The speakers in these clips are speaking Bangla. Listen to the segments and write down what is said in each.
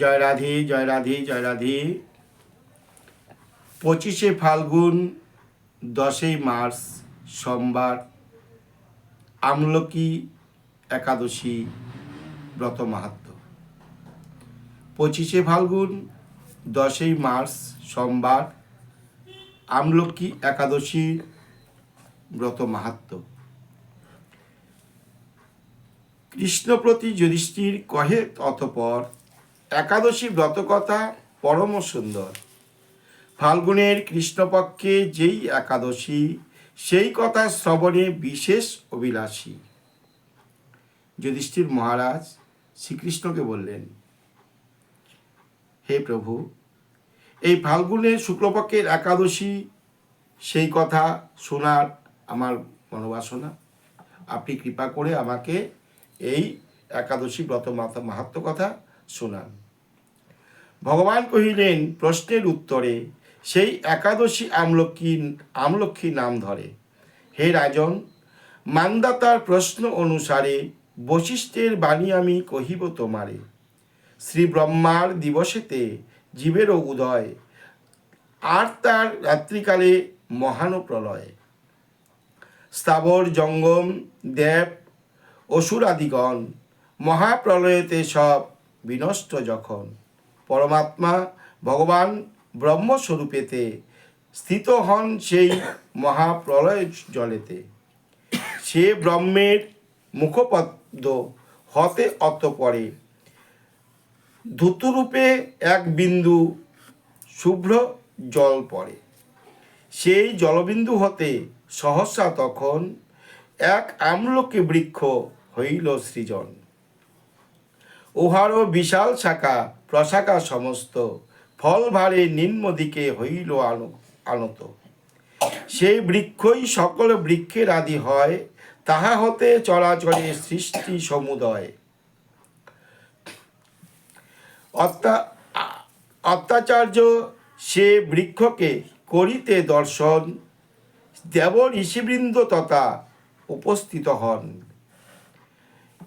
জয় রাধে জয় রাধে জয় রাধে। পঁচিশে ফাল্গুন দশই মার্চ, সোমবার, আমলকি একাদশী, ব্রত মাহাত্ম। পঁচিশে ফাল্গুন দশই মার্চ, সোমবার, আমলকি একাদশী, ব্রত মাহাত্ম। কৃষ্ণপ্রতি যুধিষ্ঠির কহে অতপর একাদশী ব্রতকথা পরম সুন্দর। ফাল্গুনের কৃষ্ণপক্ষে যেই একাদশী, সেই কথা শ্রবণে বিশেষ অভিলাষী। যুধিষ্ঠির মহারাজ শ্রীকৃষ্ণকে বললেন, হে প্রভু, এই ফাল্গুনের শুক্লপক্ষের একাদশী, সেই কথা শোনার আমার মনোবাসনা। আপনি কৃপা করে আমাকে এই একাদশী ব্রত মাতা মাহাত্ম কথা শোনান। ভগবান কহিলেন, প্রশ্নের উত্তরে, সেই একাদশী আমলক্ষী আমলক্ষী নাম ধরে। হে রাজন, মান্দাতার প্রশ্ন অনুসারে বশিষ্ঠের বাণী আমি কহিব তোমারে। শ্রী ব্রহ্মার দিবসেতে জীবেরও উদয়, আর তার রাত্রিকালে মহান প্রলয় স্থাবর জঙ্গম, দেব, অসুরাদিগণ, মহাপ্রলয়েতে সব বিনষ্ট যখন। পরমাত্মা ভগবান ব্রহ্মস্বরূপেতে স্থিত হন সেই মহাপ্রলয় জলেতে। সে ব্রহ্মের মুখপদ্ম হতে অত পরে ধুতুরূপে এক বিন্দু শুভ্র জল পড়ে। সেই জলবিন্দু হতে সহসা তখন এক আমলকি বৃক্ষ হইল সৃজন। উহারও বিশাল শাখা প্রশাখা সমস্ত, ফল ভারে নিম্ন দিকে হইল আন- আনত। সেই বৃক্ষই সকল বৃক্ষের আদি হয়, তাহা হতে চরাচরে সৃষ্টি সমুদয়। অত্যা- অত্যাচার্য সে বৃক্ষকে করিতে দর্শন দেব ঋষিবৃন্দ তথা উপস্থিত হন।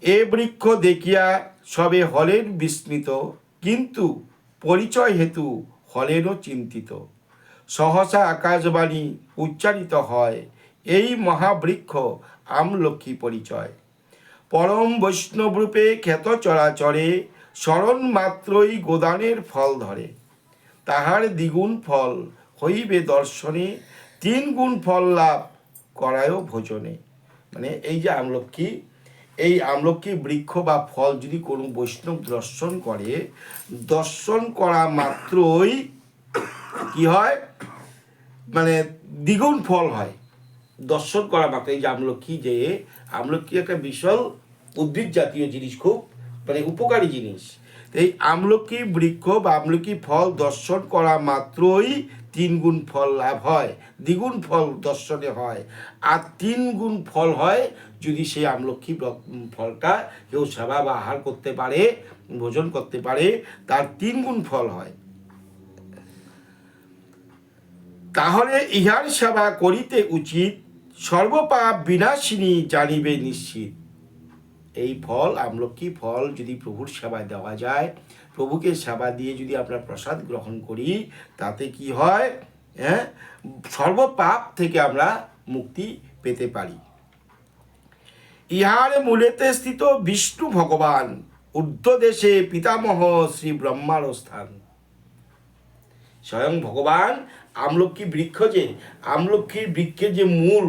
এ বৃক্ষ দেখিয়া সবে হলের বিস্মিত। কিন্তু পরিচয় হেতু হলেরও চিন্তিত। সহসা আকাশবাণী উচ্চারিত হয়, এই মহাবৃক্ষ আমলক্ষ্মী পরিচয়। পরম বৈষ্ণবরূপে খ্যাত চরাচরে স্মরণ মাত্রই গোদানের ফল ধরে। তাহার দ্বিগুণ ফল হইবে দর্শনে তিন গুণ ফল লাভ করায়ও ভোজনে। মানে এই যে আমলক্ষী এই আমলক্ষী বৃক্ষ বা ফল যদি কোনো বৈষ্ণব দর্শন করে, দর্শন করা মাত্রই কি হয়? মানে দ্বিগুণ ফল হয়। দর্শন করা মাত্র এই যে আমলক্ষী যে আমলক্ষী একটা বিশাল উদ্ভিদ জাতীয় জিনিস খুব মানে উপকারী জিনিস। এই আমলকি বৃক্ষ বা আমলকি ফল দর্শন করা মাত্রই তিন গুণ ফল লাভ হয়, দ্বিগুণ ফল দর্শনে হয়। আর তিন গুণ ফল হয় যদি সেই আমলক্ষী ফলটা কেউ সেবা বা আহার করতে পারে, ভোজন করতে পারে, তার তিন গুণ ফল হয়। তাহলে ইহার সেবা করিতে উচিত, সর্বপাপ বিনাশিনী জানিবে নিশ্চিত। এই ফল আমলকি ফল যদি প্রভুর সেবায় দেওয়া যায়, প্রভুকে সেবা দিয়ে যদি আমরা প্রসাদ গ্রহণ করি, তাতে কি হয়? হ্যাঁ? সর্বপাপ থেকে আমরা মুক্তি পেতে পারি। ইহার মূলেতে স্থিত বিষ্ণু ভগবান ঊর্ধ্বদেশে পিতামহ শ্রী ব্রহ্মার স্থান স্বয়ং ভগবান আমলক্ষী বৃক্ষ যে আমলক্ষীর বৃক্ষের যে মূল,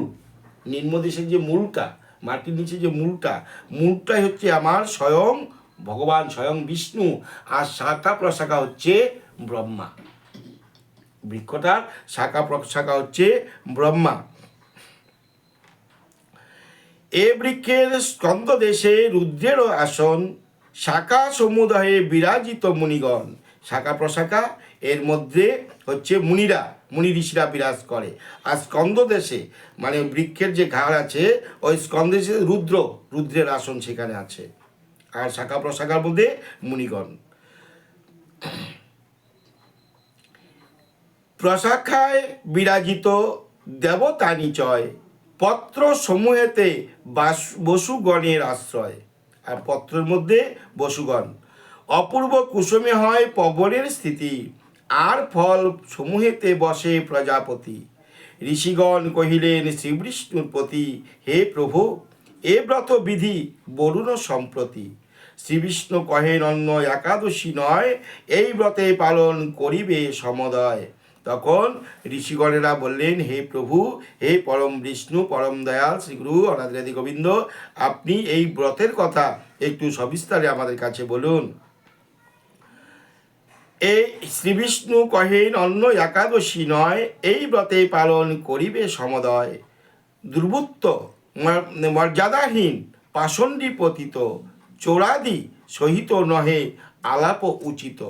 নিম্নদেশের যে মূলটা মাটির নিচে যে মূলটা, মূলটাই হচ্ছে আমার স্বয়ং ভগবান, স্বয়ং বিষ্ণু, আর শাখা প্রশাখা হচ্ছে ব্রহ্মা। বৃক্ষটার শাখা প্রশাখা হচ্ছে ব্রহ্মা। এ বৃক্ষের স্কন্দ দেশে রুদ্রেরও আসন, শাখা সমুদায়ে বিরাজিত মুনিগণ। শাখা প্রশাখা এর মধ্যে হচ্ছে মুনিরা। মুনি ঋষিরা বিরাজ করে। আর স্কন্দ দেশে মানে বৃক্ষের যে ঘাড় আছে, ওই স্কন্দ দেশে রুদ্র, রুদ্রের আসন সেখানে আছে। আর শাখা প্রশাখার মধ্যে মুনিগণ। প্রশাখায় বিরাজিত দেবতা নিচয় পত্র সমূহেতে বাস, বসুগণের আশ্রয়। আর পত্রের মধ্যে বসুগণ। অপূর্ব কুসুমে হয় পবনের স্থিতি। আর ফল সমূহেতে বসে প্রজাপতি। ঋষিগণ কহিলেন, শ্রীবিষ্ণুর প্রতি হে প্রভু, এ ব্রত বিধি বলুন সম্প্রতি। শ্রীবিষ্ণু কহেন, অন্য একাদশী নয়, এই ব্রতে পালন করিবে সমদয়। তখন ঋষিগণেরা বললেন, হে প্রভু, হে পরম বিষ্ণু, পরম দয়াল শ্রীগুরু অনাদি গোবিন্দ, আপনি এই ব্রতের কথা একটু সবিস্তারে আমাদের কাছে বলুন। এই শ্রীবিষ্ণু কহেন, অন্য একাদশী নয়, এই ব্রতে পালন করিবে সমদয়। দুর্বৃত্ত মর্যাদাহীন, পাষণ্ডী পতিত, চোরাদি সহিত নহে আলাপ উচিত।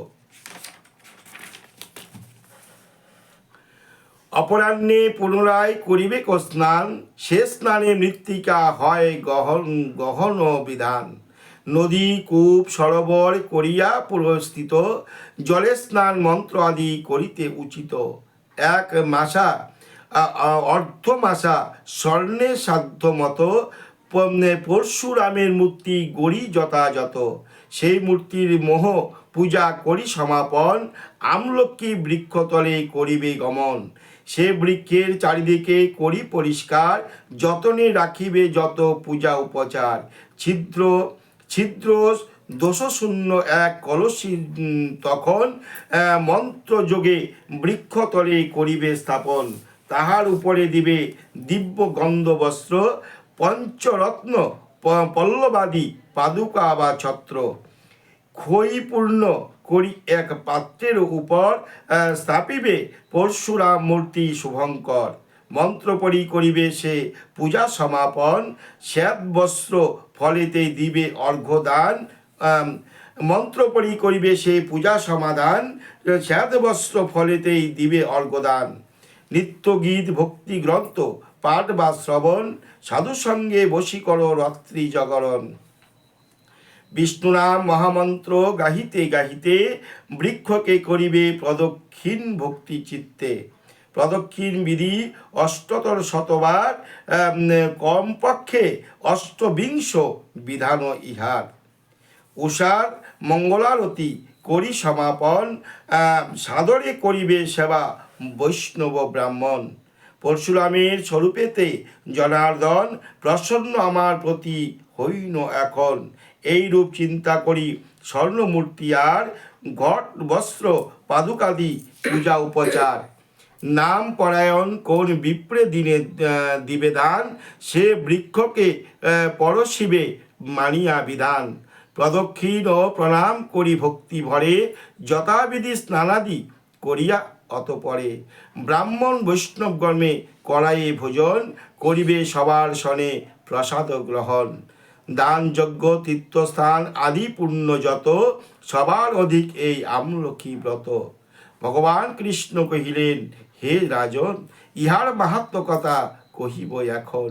অপরাহ্নে পুনরায় করিবে স্নান, সে স্নানে মৃত্তিকা হয় গহন গহন বিধান। নদী, কূপ, সরোবর করিয়া পুরস্থিত জলে স্নান মন্ত্র আদি করিতে উচিত। এক মাসা অর্ধ মাসা স্বর্ণে সাধ্য মতো পরশুরামের মূর্তি গড়ি যথাযথ। সেই মূর্তির মোহ পূজা করি সমাপন আমলক্ষ্মী বৃক্ষতলে করিবে গমন। সে বৃক্ষের চারিদিকে করি পরিষ্কার, যতনে রাখিবে যত পূজা উপচার। ছিদ্র ছিদ্র দোষশূন্য এক কলসী তখন মন্ত্রযোগে বৃক্ষতলে করিবে স্থাপন। তাহার উপরে দিবে দিব্য গন্ধ বস্ত্র পঞ্চরত্ন পল্লবাদী, পাদুকা বা ছত্র। খইপূর্ণ করি এক পাত্রের উপর স্থাপিবে পরশুরাম মূর্তি শুভঙ্কর। মন্ত্রপরি করিবে সে পূজা সমাপন শ্বেত বস্ত্র ফলেতে দিবে অর্ঘ্যদান মন্ত্রপরি করিবে সে পূজা সমাধান শ্বেত বস্ত্র ফলেতেই দিবে অর্ঘ্যদান। নিত্য গীত, ভক্তি গ্রন্থ, পাঠ বা শ্রবণ, সাধু সঙ্গে বশীকর রাত্রি জগরণ। বিষ্ণুনাম মহামন্ত্র গাহিতে গাহিতে বৃক্ষকে করিবে প্রদক্ষিণ ভক্তি চিত্তে। প্রদক্ষিণ বিধি অষ্টতর শতবার কমপক্ষে অষ্টবিংশ বিধান ইহার। উষার মঙ্গলারতি করি সমাপন সাদরে করিবে সেবা বৈষ্ণব ব্রাহ্মণ। পরশুরামের স্বরূপেতে জনার্দন প্রসন্ন আমার প্রতি হইন এখন। এই রূপ চিন্তা করি স্বর্ণমূর্তি আর ঘট বস্ত্র পাদুকাদি পূজা উপচার। নাম পরায়ণ কোন বিপ্রে দিনে দিবে দান? সে বৃক্ষকে পরশিবে মানিয়া বিধান। প্রদক্ষিণ ও প্রণাম করি ভক্তি ভরে, যথাবিধি স্নানাদি করিয়া অতপরে। ব্রাহ্মণ বৈষ্ণব গর্মে করায়ে ভোজন, করিবে সবার সনে প্রসাদ গ্রহণ। দান যজ্ঞ, তীর্থস্থান আদি পুণ্য যত, সবার অধিক এই আমলক্ষী ব্রত। ভগবান কৃষ্ণ কহিলেন হে রাজন, ইহার মাহাত্ম কথা কহিব এখন।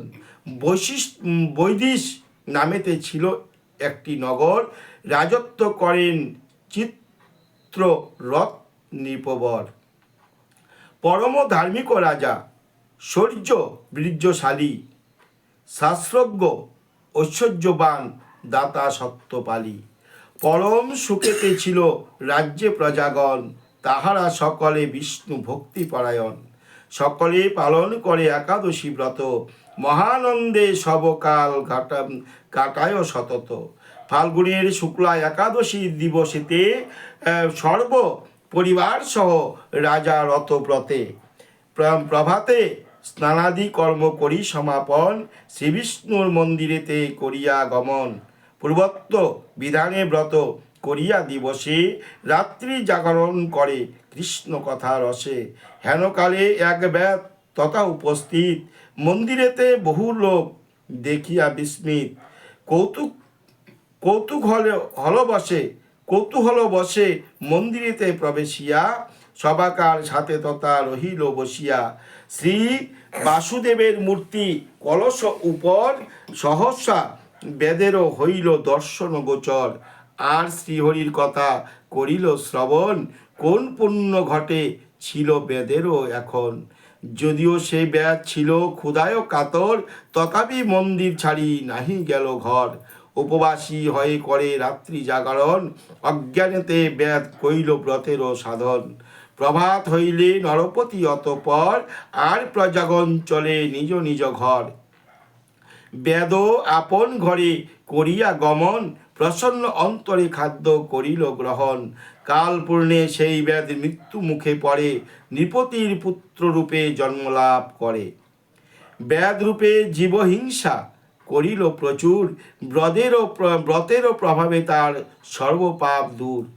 বৈশিষ্ট বৈদিশ নামেতে ছিল একটি নগর, রাজত্ব করেন চিত্ররথ নৃপবর পরম ধার্মিক রাজা, শৌর্য বীর্যশালী, শাস্ত্রজ্ঞ, ঐশ্বর্যবান দাতা সত্যপালী। পরম সুখেতে ছিল রাজ্যে প্রজাগণ। তাহারা সকলে বিষ্ণু ভক্তি পরায়ণ সকলে পালন করে একাদশী ব্রত। মহানন্দে সবকাল ঘাটা, কাটায় সতত। ফাল্গুনের শুক্লা একাদশী দিবসেতে সর্ব পরিবার সহ রাজা রতব্রতে প্র- প্রভাতে স্নানাদি কর্ম করি সমাপন, শ্রীবিষ্ণুর মন্দিরেতে করিয়া গমন। পূর্বত্ব বিধানে ব্রত। করিয়া দিবসে রাত্রি জাগরণ করে কৃষ্ণ কথা রসে। হেনকালে এক ব্যাত তথা উপস্থিত, মন্দিরেতে বহু লোক দেখিয়া বিস্মিত। কৌতুক কৌতুক হলে হল বসে, কৌতূহল বসে মন্দিরেতে প্রবেশিয়া সবাকার সাথে তথা রহিল বসিয়া। শ্রী বাসুদেবের মূর্তি কলস উপর সহসা বেদেরও হইল দর্শন গোচর। আর শ্রীহরির কথা করিল শ্রবণ, কোন পুণ্য ঘটে ছিল বেদেরও এখন? যদিও সে ব্যাগ ছিল ক্ষুদায় কাতর, তথাপি মন্দির ছাড়ি নাহি গেল ঘর। উপবাসী হয়ে করে রাত্রি জাগরণ, অজ্ঞানেতে ব্যাদ কইল ব্রতেরও সাধন। প্রভাত হইলে নরপতি অতপর আর প্রজাগণ চলে নিজ নিজ ঘর। বেদ আপন ঘরে করিয়া গমন প্রসন্ন অন্তরে খাদ্য করিল গ্রহণ। কাল পূর্ণে সেই বেদ মৃত্যু মুখে পড়ে, নৃপতির পুত্র রূপে জন্মলাভ করে। ব্যাদ রূপে জীবহিংসা করিল প্রচুর, ব্রদেরও ব্রতেরও প্রভাবে তার সর্বপাপ দূর।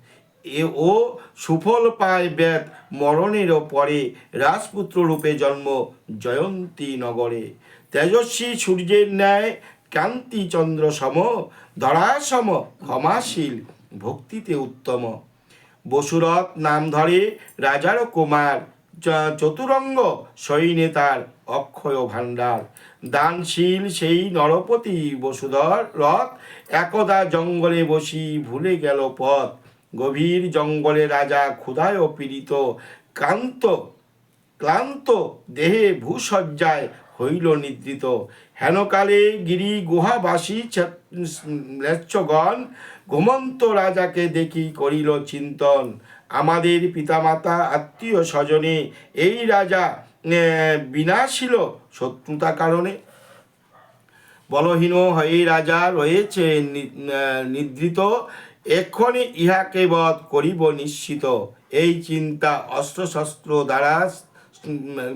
এ, ও সুফল পায় ব্যাদ মরণেরও পরে রাজপুত্র রূপে জন্ম জয়ন্তী নগরে। তেজস্বী সূর্যের ন্যায় কান্তি চন্দ্র সম ধরাসম ক্ষমাশীল, ভক্তিতে উত্তম। বসুরথ নাম ধরে রাজার কুমার চতুরঙ্গ সৈন্যে তার অক্ষয় ভাণ্ডার। দানশীল সেই নরপতি বসুধর রথ, একদা জঙ্গলে বসি ভুলে গেল পথ। গভীর জঙ্গলে রাজা ক্ষুধায় পীড়িত কান্ত ক্লান্ত দেহে ভূসজ্জায় হইল নিদ্রিত। হেনকালে গিরি গুহাবাসী ম্লেচ্ছগণ, ঘুমন্ত রাজাকে দেখি করিল চিন্তন। আমাদের পিতামাতা, আত্মীয় স্বজনে এই রাজা বিনাশিল শত্রুতা কারণে। বলহীন হয়ে রাজা রয়েছে নিদ্রিত। এক্ষণে ইহাকে বধ করিব নিশ্চিত। এই চিন্তা অস্ত্রশস্ত্র দ্বারা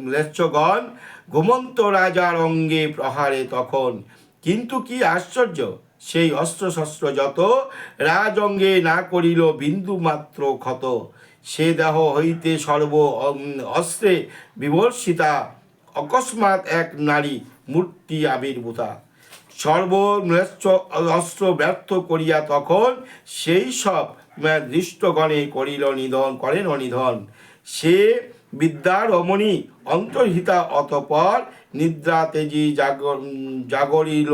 ম্লেচ্ছগণ ঘুমন্ত রাজার অঙ্গে প্রহারে তখন। কিন্তু কি আশ্চর্য, সেই অস্ত্রশস্ত্র যত রাজ অঙ্গে না করিল বিন্দু মাত্র ক্ষত। সে দেহ হইতে সর্ব অস্ত্রে বিবর্ষিতা, অকস্মাৎ এক নারী মূর্তি আবির্ভূতা। সর্বশ্রেষ্ঠ অস্ত্র ব্যর্থ করিয়া তখন সেই সব দৃষ্টগণে করিল নিধন, করেন নিধন সে বিদ্যার রমণী অন্তর্হিতা অতপর নিদ্রা তেজি জাগর জাগরিল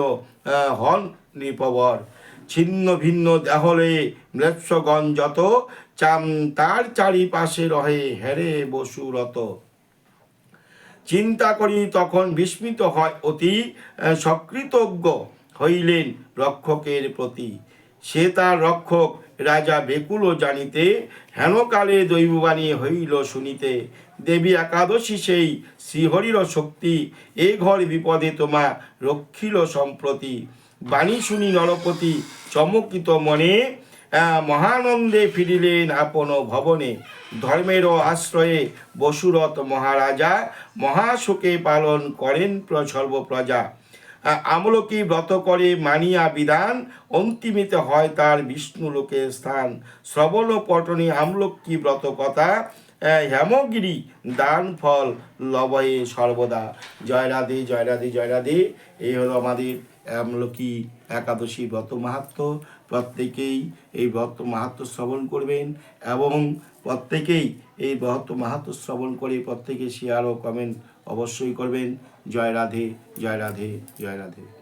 হন নৃপবর। ছিন্ন ভিন্ন দেহলে মৃৎসগণ যত, চাম তার চারিপাশে রহে হেরে বসুরত চিন্তা করি তখন বিস্মিত হয় অতি সকৃতজ্ঞ হইলেন রক্ষকের প্রতি। সে তার রক্ষক রাজা বেকুল জানিতে, হেনকালে দৈববাণী হইল শুনিতে। দেবী একাদশী সেই শ্রীহরির শক্তি। এ ঘর বিপদে তোমা রক্ষিল সম্প্রতি। বাণী শুনি নরপতি চমকিত মনে মহানন্দে ফিরিলেন আপন ভবনে। ধর্মের আশ্রয়ে বসুরত মহারাজা মহাশোকে পালন করেন প্র- সর্বপ্রজা। আমলকি ব্রত করে মানিয়া বিধান, অন্তিমিতে হয় তার বিষ্ণু লোকের স্থান। শ্রবণ পটনে আমলকি ব্রত কথা হেমগিরি, দান ফল লবয়ে সর্বদা। জয় রাধে জয় রাধে জয় রাধে। এই হলো আমাদের আমলকি একাদশী ব্রত মাহাত্ম। প্রত্যেকেই এই ব্রত মাহাত্ম শ্রবণ করবেন এবং প্রত্যেকেই এই ব্রত মাহাত্ম শ্রবণ করে প্রত্যেকে শেয়ার ও কমেন্ট অবশ্যই করবেন। জয় রাধে জয় রাধে জয় রাধে।